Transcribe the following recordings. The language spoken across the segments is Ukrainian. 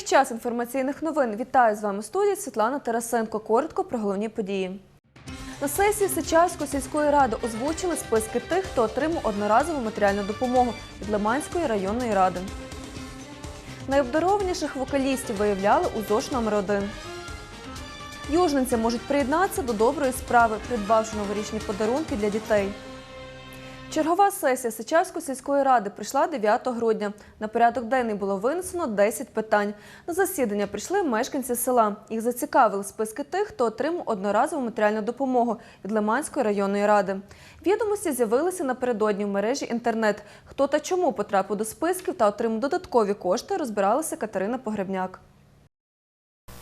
Всіх час інформаційних новин. Вітаю з вами в студії Світлана Тарасенко. Коротко про головні події. На сесії Сичавської сільської ради озвучили списки тих, хто отримав одноразову матеріальну допомогу від Лиманської районної ради. Найобдарованіших вокалістів виявляли у ЗОШ номер 1 Южненці можуть приєднатися до доброї справи, придбавши новорічні подарунки для дітей. Чергова сесія Сичавської сільської ради прийшла 9 грудня. На порядок денний було винесено 10 питань. На засідання прийшли мешканці села. Їх зацікавили списки тих, хто отримав одноразову матеріальну допомогу від Лиманської районної ради. Відомості з'явилися напередодні в мережі інтернет. Хто та чому потрапив до списків та отримав додаткові кошти, розбиралася Катерина Погребняк.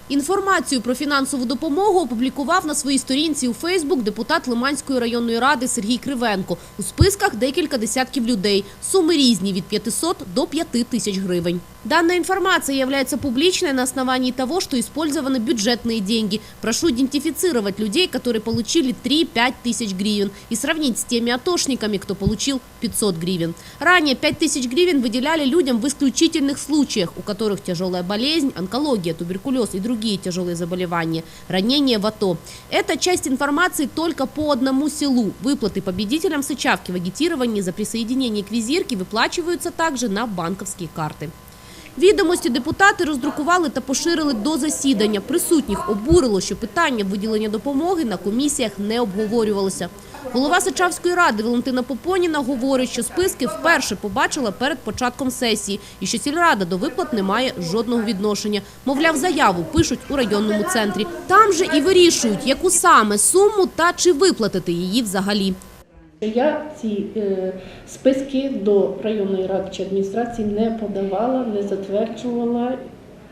Інформацію про фінансову допомогу опублікував на своїй сторінці у Фейсбук депутат Лиманської районної ради Сергій Кривенко. У списках декілька десятків людей. Суми різні від 500 до 5 тисяч гривень. Данная информация является публичной на основании того, что использованы бюджетные деньги. Прошу идентифицировать людей, которые получили 3-5 тысяч гривен и сравнить с теми атошниками, кто получил 500 гривен. Ранее 5 тысяч гривен выделяли людям в исключительных случаях, у которых тяжелая болезнь, онкология, туберкулез и другие тяжелые заболевания, ранения в АТО. Это часть информации только по одному селу. Выплаты победителям Сычавки в агитировании за присоединение к визирке выплачиваются также на банковские карты. Відомості депутати роздрукували та поширили до засідання. Присутніх обурило, що питання виділення допомоги на комісіях не обговорювалося. Голова Сичавської ради Валентина Попоніна говорить, що списки вперше побачила перед початком сесії і що сільрада до виплат не має жодного відношення. Мовляв, заяву пишуть у районному центрі. Там же і вирішують, яку саме суму та чи виплатити її взагалі. Я ці е, списки до районної ради чи адміністрації не подавала, не затверджувала,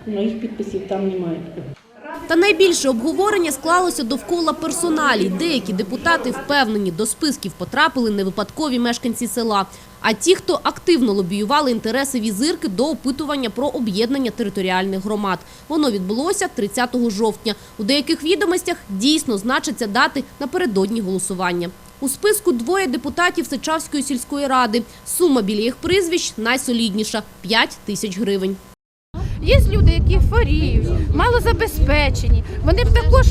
моїх підписів там немає. Та найбільше обговорення склалося довкола персоналі. Деякі депутати впевнені, до списків потрапили не випадкові мешканці села, а ті, хто активно лобіювали інтереси візирки до опитування про об'єднання територіальних громад. Воно відбулося 30 жовтня. У деяких відомостях дійсно значаться дати напередодні голосування. У списку двоє депутатів Сичавської сільської ради. Сума біля їх прізвищ найсолідніша – 5 тисяч гривень. Є люди, які хворіють, малозабезпечені. Вони б також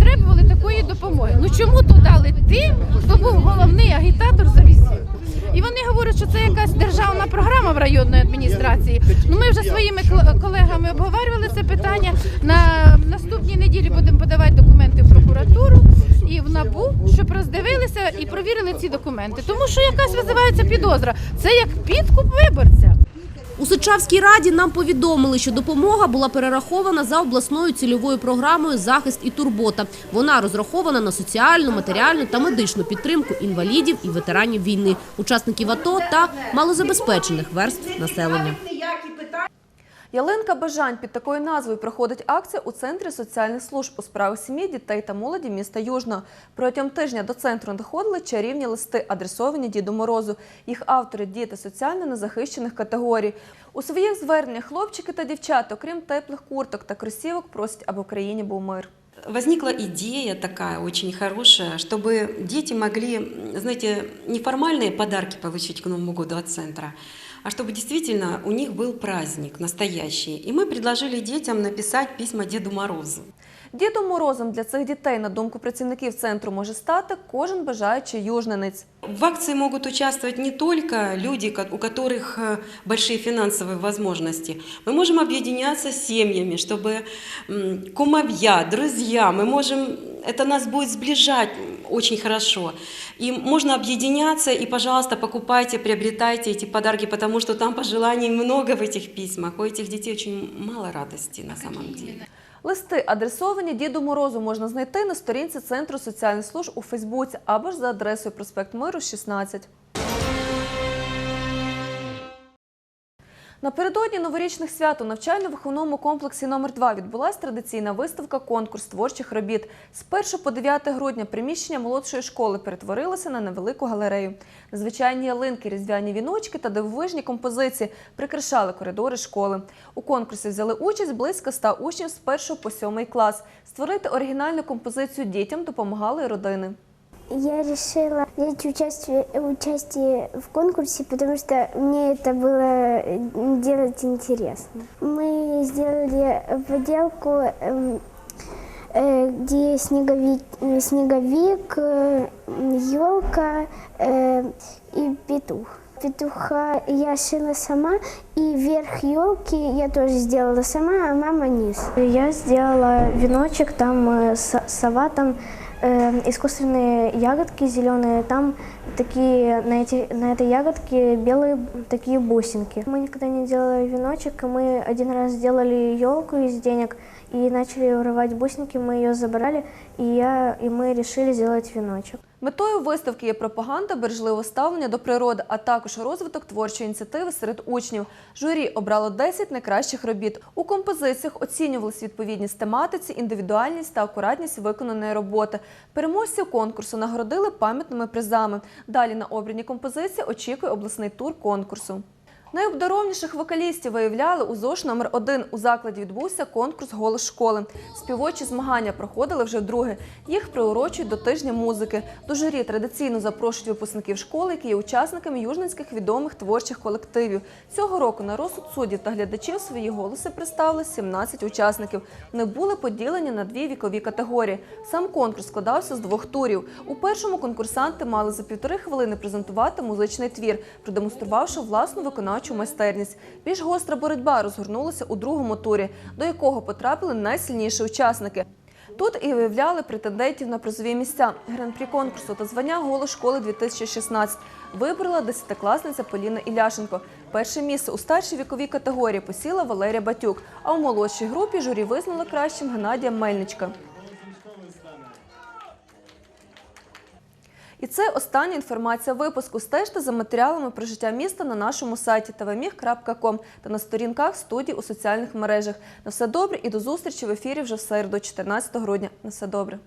требували такої допомоги. Ну чому то дали тим, хто був головний агітатор за візитку? І вони говорять, що це якась державна програма в районної адміністрації. Ну ми вже своїми колегами обговорювали це питання. На наступній неділі будемо подавати документи в прокуратуру і в НАБУ, щоб роздивилися і провірили ці документи. Тому що якась визивається підозра. Це як підкуп виборця. У Сичавській раді нам повідомили, що допомога була перерахована за обласною цільовою програмою «Захист і турбота». Вона розрахована на соціальну, матеріальну та медичну підтримку інвалідів і ветеранів війни, учасників АТО та малозабезпечених верств населення. Ялинка бажань під такою назвою проходить акція у центрі соціальних служб у справах сім'ї, дітей та молоді міста Южного. Протягом тижня до центру надходили чарівні листи, адресовані Діду Морозу. Їх автори діти соціально незахищених категорій. У своїх зверненнях хлопчики та дівчата, окрім теплих курток та кросівок, просять, аби в країні був мир. Возникла идея такая очень хорошая, чтобы дети могли, знаете, неформальные подарки получить к Новому году от центра, а чтобы действительно у них был праздник настоящий. И мы предложили детям написать письма Деду Морозу. Дідом Морозом для цих дітей, на думку працівників центру, може стати кожен бажаючий южненець. В акции могут участвовать не только люди, ко- у которых э, большие финансовые возможности. Мы можем объединяться с семьями, чтобы м, кумовья, друзья, мы можем, это нас будет сближать очень хорошо. И можно объединяться и, пожалуйста, покупайте, приобретайте эти подарки, потому что там пожеланий много в этих письмах. У этих детей очень мало радости на самом деле. Листи, адресовані Діду Морозу, можна знайти на сторінці Центру соціальних служб у Фейсбуці або ж за адресою проспект Миру, 16. Напередодні новорічних свят у навчально-виховному комплексі номер 2 відбулася традиційна виставка конкурс творчих робіт. З 1 по 9 грудня приміщення молодшої школи перетворилося на невелику галерею. Незвичайні ялинки, різдвяні віночки та дивовижні композиції прикрашали коридори школи. У конкурсі взяли участь близько 100 учнів з 1 по 7 клас. Створити оригінальну композицію дітям допомагали родини. Я решила взять участие, участие в конкурсе, потому что мне это было э, делать интересно. Мы сделали поделку, эм, э, где снеговик, э, снеговик елка и петух. Петуха я шила сама, и верх елки я тоже сделала сама, а мама низ. Я сделала веночек, там э, со- сова, там э, искусственные ягодки зеленые, там такие на, эти, на этой ягодке белые такие бусинки. Мы никогда не делали веночек, и мы один раз сделали елку из денег и начали урывать бусинки, мы ее забрали, и, я, и мы решили сделать веночек. Метою виставки є пропаганда бережливе ставлення до природи, а також розвиток творчої ініціативи серед учнів. Журі обрало 10 найкращих робіт. У композиціях оцінювалися відповідність тематиці, індивідуальність та акуратність виконаної роботи. Переможців конкурсу нагородили пам'ятними призами. Далі на обрані композиції очікує обласний тур конкурсу. Найобдаровніших вокалістів виявляли у ЗОШ номер 1 У закладі відбувся конкурс «Голос школи». Співочі змагання проходили вже вдруге. Їх приурочують до тижня музики. До журі традиційно запрошують випускників школи, які є учасниками южненських відомих творчих колективів. Цього року на розсуд суддів та глядачів свої голоси представили 17 учасників. Вони були поділені на дві вікові категорії. Сам конкурс складався з двох турів. У першому конкурсанти мали за півтори хвилини презентувати музичний твір, продемонструвавши власну виконавчу майстерність. Більш гостра боротьба розгорнулася у другому турі, до якого потрапили найсильніші учасники. Тут і виявляли претендентів на призові місця. Гран-прі конкурсу та звання «Голос школи 2016 вибрала десятикласниця Поліна Іляшенко. Перше місце у старшій віковій категорії посіла Валерія Батюк, а у молодшій групі журі визнала кращим Геннадія Мельничка. І це остання інформація випуску. Стежте за матеріалами про життя міста на нашому сайті tvmig.com та на сторінках студії у соціальних мережах. На все добре і до зустрічі в ефірі вже в середу, 14 грудня. На все добре.